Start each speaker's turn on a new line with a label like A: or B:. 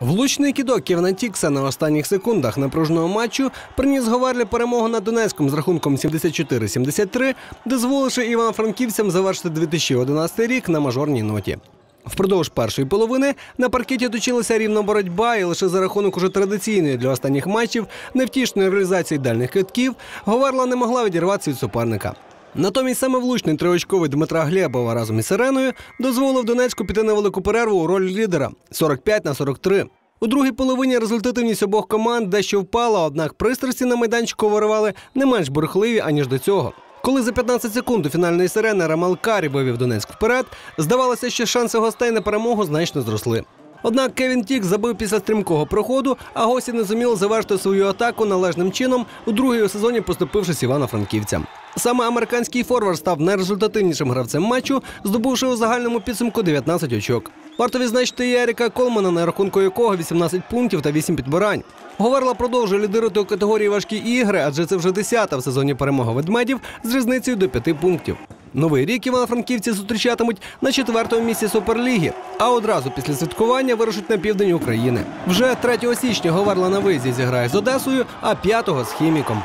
A: Влучний кідок Кевіна Тікса на останніх секундах напруженого матчу приніс Говерлі перемогу над Донецьком з рахунком 74-73, дозволивши івано-франківцям завершити 2011 рік на мажорній ноті. Впродовж першої половини на паркеті точилася рівна боротьба, і лише за рахунок уже традиційної для останніх матчів невтішної реалізації дальних китків Говерла не могла відірватися від суперника. Натомість саме влучний триочковий Дмитра Глєбова разом із Сиреною дозволив Донецьку піти на велику перерву у роль лідера 45 на 43. У другій половині результативність обох команд дещо впала, однак пристрасті на майданчику виривали не менш бурхливі, аніж до цього. Коли за 15 секунд у фінальної сирени Рамал Карі вивів Донецьк вперед, здавалося, що шанси гостей на перемогу значно зросли. Однак Кевін Тік забив після стрімкого проходу, а гості не зуміли завершити свою атаку належним чином у другій сезоні, поступившись Івано-Франківцям. Саме американський форвард став найрезультативнішим гравцем матчу, здобувши у загальному підсумку 19 очок. Варто відзначити і Еріка Колмана, на рахунку якого 18 пунктів та 8 підбирань. Говерла продовжує лідирувати у категорії важкі ігри, адже це вже 10-та в сезоні перемога ведмедів з різницею до 5 пунктів. Новий рік івано-франківці зустрічатимуть на четвертому місці Суперліги, а одразу після святкування вирушить на південь України. Вже 3 січня Говерла на виїзді зіграє з Одесою, а 5-го з Хіміком.